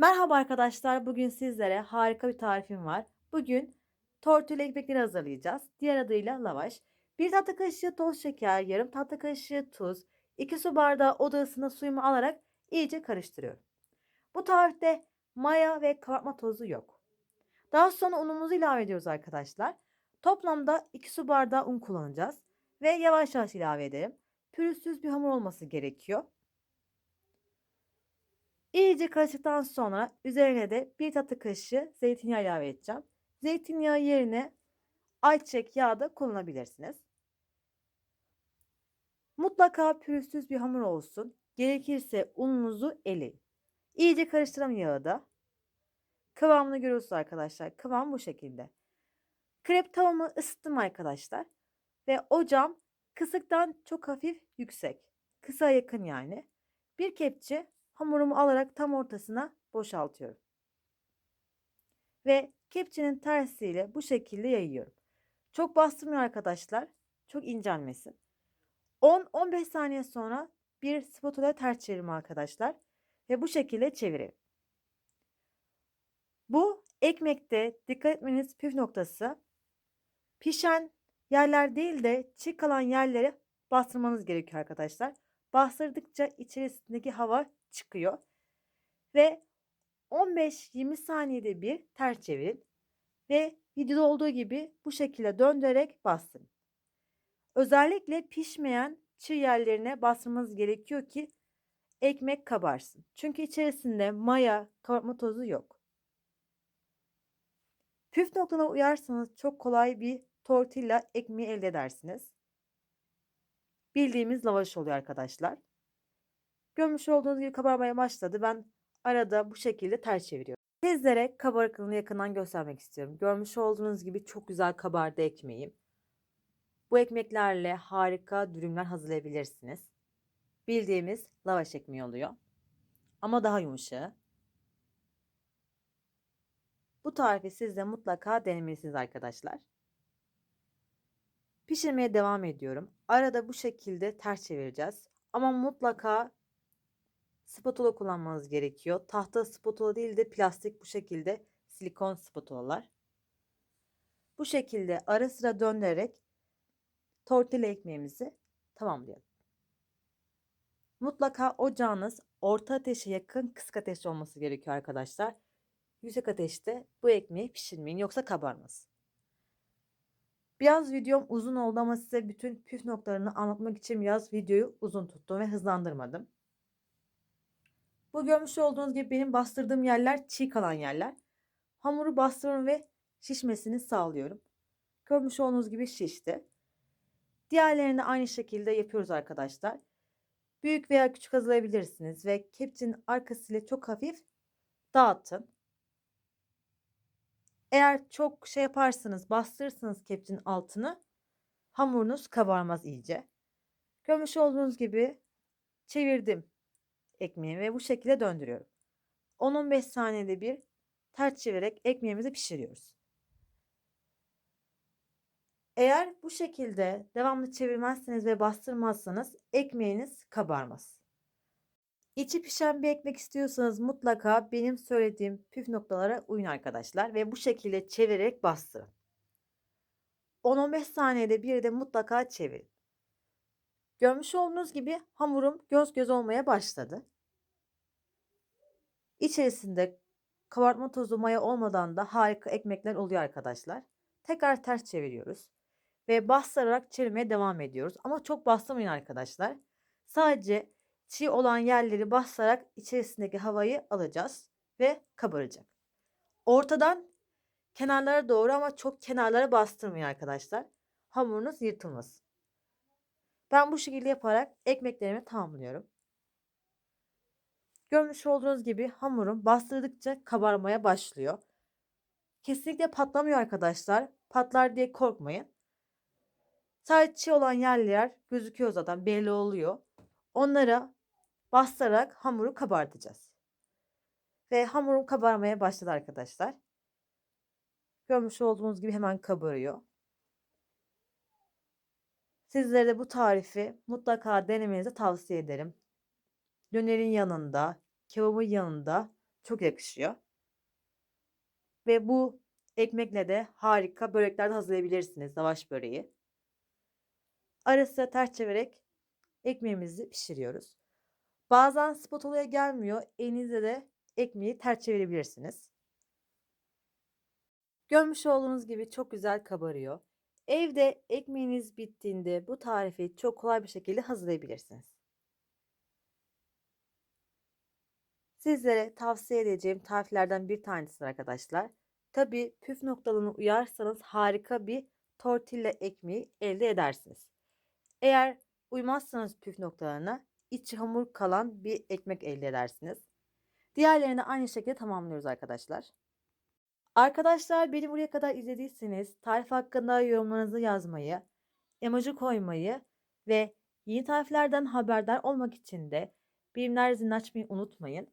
Merhaba arkadaşlar. Bugün sizlere harika bir tarifim var. Bugün tortilla ekmekleri hazırlayacağız. Diğer adıyla lavaş. 1 tatlı kaşığı toz şeker, yarım tatlı kaşığı tuz, 2 su bardağı oda ısısında suyumu alarak iyice karıştırıyorum. Bu tarifte maya ve kabartma tozu yok. Daha sonra unumuzu ilave ediyoruz arkadaşlar. Toplamda 2 su bardağı un kullanacağız ve yavaş yavaş ilave edelim. Pürüzsüz bir hamur olması gerekiyor. İyice karıştıktan sonra üzerine de bir tatlı kaşığı zeytinyağı ilave edeceğim. Zeytinyağı yerine ayçiçek yağı da kullanabilirsiniz. Mutlaka pürüzsüz bir hamur olsun. Gerekirse ununuzu eleyin. İyice karıştıralım yağı da. Kıvamını görüyorsunuz arkadaşlar. Kıvam bu şekilde. Krep tavamı ısıttım arkadaşlar. Ve ocağım kısıktan çok hafif yüksek. Kısa yakın yani. Bir kepçe hamurumu alarak tam ortasına boşaltıyorum. Ve kepçenin tersiyle bu şekilde yayıyorum. Çok bastırmıyor arkadaşlar. Çok incelmesin. 10-15 saniye sonra bir spatula ters çevirme arkadaşlar. Ve bu şekilde çevirin. Bu ekmekte dikkat etmeniz püf noktası. Pişen yerler değil de çiğ kalan yerlere bastırmanız gerekiyor arkadaşlar. Bastırdıkça içerisindeki hava çıkıyor. Ve 15-20 saniyede bir ters çevirin. Ve videoda olduğu gibi bu şekilde döndürerek bastırın. Özellikle pişmeyen çiğ yerlerine bastırmanız gerekiyor ki ekmek kabarsın. Çünkü içerisinde maya, kabartma tozu yok. Püf noktana uyarsanız çok kolay bir tortilla ekmeği elde edersiniz. Bildiğimiz lavaş oluyor arkadaşlar. Görmüş olduğunuz gibi kabarmaya başladı. Ben arada bu şekilde ters çeviriyorum. Sizlere kabarıklığını yakından göstermek istiyorum. Görmüş olduğunuz gibi çok güzel kabardı ekmeğim. Bu ekmeklerle harika dürümler hazırlayabilirsiniz. Bildiğimiz lavaş ekmeği oluyor. Ama daha yumuşağı. Bu tarifi siz de mutlaka denemelisiniz arkadaşlar. Pişirmeye devam ediyorum. Arada bu şekilde ters çevireceğiz. Ama mutlaka spatula kullanmanız gerekiyor. Tahta spatula değil de plastik bu şekilde silikon spatulalar. Bu şekilde ara sıra döndürerek tortilla ekmeğimizi tamamlayalım. Mutlaka ocağınız orta ateşe yakın kısık ateşte olması gerekiyor arkadaşlar. Yüksek ateşte bu ekmeği pişirmeyin yoksa kabarmaz. Biraz videom uzun oldu ama size bütün püf noktalarını anlatmak için biraz videoyu uzun tuttum ve hızlandırmadım. Bu görmüş olduğunuz gibi benim bastırdığım yerler çiğ kalan yerler. Hamuru bastırıyorum ve şişmesini sağlıyorum. Görmüş olduğunuz gibi şişti. Diğerlerini aynı şekilde yapıyoruz arkadaşlar. Büyük veya küçük hazırlayabilirsiniz ve kepçenin arkasıyla çok hafif dağıtın. Eğer çok şey yaparsanız, bastırırsınız kepçenin altını, hamurunuz kabarmaz iyice. Görmüş olduğunuz gibi çevirdim ekmeği ve bu şekilde döndürüyorum. 10-15 saniyede bir ters çevirerek ekmeğimizi pişiriyoruz. Eğer bu şekilde devamlı çevirmezseniz ve bastırmazsanız ekmeğiniz kabarmaz. İçi pişen bir ekmek istiyorsanız mutlaka benim söylediğim püf noktalara uyun arkadaşlar ve bu şekilde çevirerek bastırın. 10-15 saniyede bir de mutlaka çevirin. Görmüş olduğunuz gibi hamurum göz göz olmaya başladı. İçerisinde kabartma tozu maya olmadan da harika ekmekler oluyor arkadaşlar. Tekrar ters çeviriyoruz ve bastırarak çevirmeye devam ediyoruz. Ama çok bastırmayın arkadaşlar. Sadece çiğ olan yerleri basarak içerisindeki havayı alacağız ve kabaracak. Ortadan kenarlara doğru ama çok kenarlara bastırmayın arkadaşlar. Hamurunuz yırtılmasın. Ben bu şekilde yaparak ekmeklerimi tamamlıyorum. Görmüş olduğunuz gibi hamurum bastırdıkça kabarmaya başlıyor. Kesinlikle patlamıyor arkadaşlar. Patlar diye korkmayın. Sadece çiğ olan yerler gözüküyor zaten belli oluyor. Onlara bastırarak hamuru kabartacağız. Ve hamurum kabarmaya başladı arkadaşlar. Görmüş olduğunuz gibi hemen kabarıyor. Sizlere de bu tarifi mutlaka denemenizi tavsiye ederim. Dönerin yanında, kebabın yanında çok yakışıyor. Ve bu ekmekle de harika börekler de hazırlayabilirsiniz. Lavaş böreği. Ara sıra ters çevirerek ekmeğimizi pişiriyoruz. Bazen spatula'ya gelmiyor. Elinizle de ekmeği ters çevirebilirsiniz. Görmüş olduğunuz gibi çok güzel kabarıyor. Evde ekmeğiniz bittiğinde bu tarifi çok kolay bir şekilde hazırlayabilirsiniz. Sizlere tavsiye edeceğim tariflerden bir tanesi arkadaşlar. Tabi püf noktalarına uyarsanız harika bir tortilla ekmeği elde edersiniz. Eğer uymazsanız püf noktalarına içi hamur kalan bir ekmek elde edersiniz. Diğerlerini aynı şekilde tamamlıyoruz arkadaşlar. Arkadaşlar beni buraya kadar izlediyseniz tarif hakkında yorumlarınızı yazmayı, emoji koymayı ve yeni tariflerden haberdar olmak için de bilimler zilini açmayı unutmayın.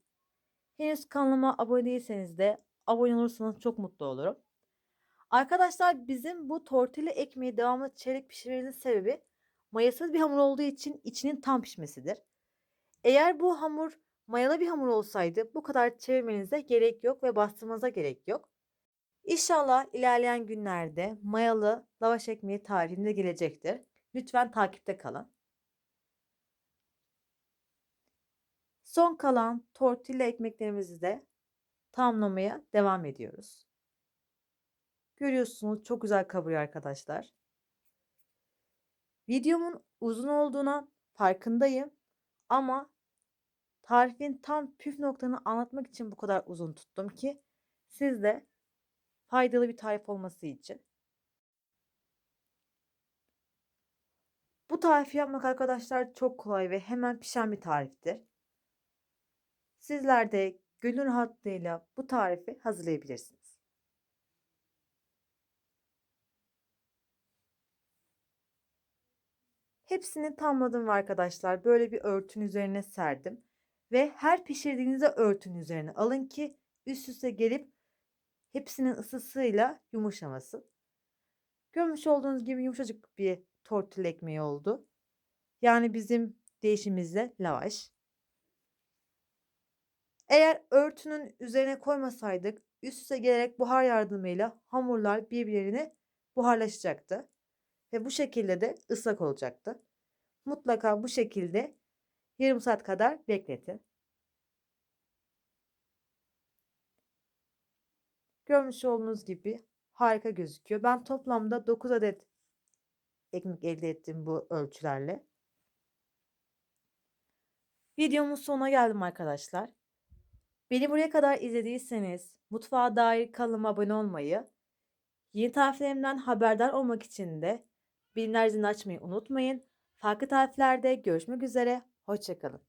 Henüz kanalıma abone değilseniz de abone olursanız çok mutlu olurum. Arkadaşlar bizim bu tortilla ekmeği devamlı çeyrek pişirmemizin sebebi mayasız bir hamur olduğu için içinin tam pişmesidir. Eğer bu hamur mayalı bir hamur olsaydı bu kadar çevirmenize gerek yok ve bastırmanıza gerek yok. İnşallah ilerleyen günlerde mayalı lavaş ekmeği tarifinde gelecektir. Lütfen takipte kalın. Son kalan tortilla ekmeklerimizi de tamamlamaya devam ediyoruz. Görüyorsunuz çok güzel kabarıyor arkadaşlar. Videomun uzun olduğuna farkındayım ama tarifin tam püf noktalarını anlatmak için bu kadar uzun tuttum ki siz de faydalı bir tarif olması için. Bu tarifi yapmak arkadaşlar çok kolay ve hemen pişen bir tariftir. Sizler de gönül rahatlığıyla bu tarifi hazırlayabilirsiniz. Hepsini tamladım arkadaşlar. Böyle bir örtün üzerine serdim. Ve her pişirdiğinizde örtün üzerine alın ki üst üste gelip hepsinin ısısıyla yumuşamasın. Görmüş olduğunuz gibi yumuşacık bir tortilla ekmeği oldu. Yani bizim değişimizde lavaş. Eğer örtünün üzerine koymasaydık üst üste gelerek buhar yardımıyla hamurlar birbirine buharlaşacaktı. Ve bu şekilde de ıslak olacaktı. Mutlaka bu şekilde yarım saat kadar bekletin. Görmüş olduğunuz gibi harika gözüküyor. Ben toplamda 9 adet ekmek elde ettim bu ölçülerle. Videomun sonuna geldim arkadaşlar. Beni buraya kadar izlediyseniz mutfağa dair kanalıma abone olmayı, yeni tariflerimden haberdar olmak için de bilimler açmayı unutmayın. Farklı tariflerde görüşmek üzere. Hoşçakalın.